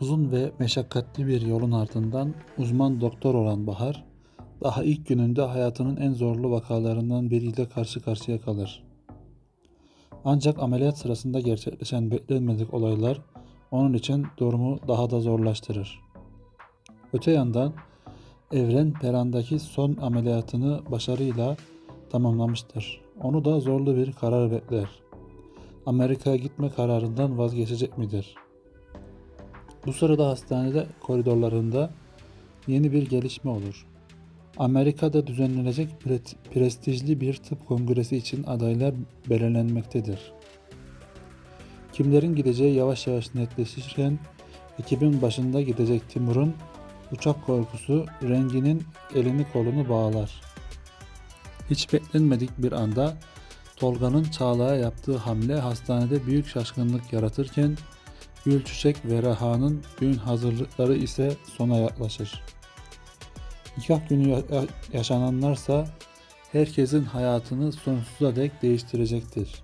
Uzun ve meşakkatli bir yolun ardından uzman doktor olan Bahar, daha ilk gününde hayatının en zorlu vakalarından biriyle karşı karşıya kalır. Ancak ameliyat sırasında gerçekleşen beklenmedik olaylar onun için durumu daha da zorlaştırır. Öte yandan Evren Peran'daki son ameliyatını başarıyla tamamlamıştır. Onu da zorlu bir karar bekler. Amerika'ya gitme kararından vazgeçecek midir? Bu sırada hastanede koridorlarında yeni bir gelişme olur. Amerika'da düzenlenecek pre- prestijli bir tıp kongresi için adaylar belirlenmektedir. Kimlerin gideceği yavaş yavaş netleşirken ekibin başında gidecek Timur'un uçak korkusu renginin elini kolunu bağlar. Hiç beklenmedik bir anda Tolga'nın Çağla'ya yaptığı hamle hastanede büyük şaşkınlık yaratırken Gülçiçek ve Reha'nın düğün hazırlıkları ise sona yaklaşır. Nikah günü ya- ya- yaşananlarsa herkesin hayatını sonsuza dek değiştirecektir.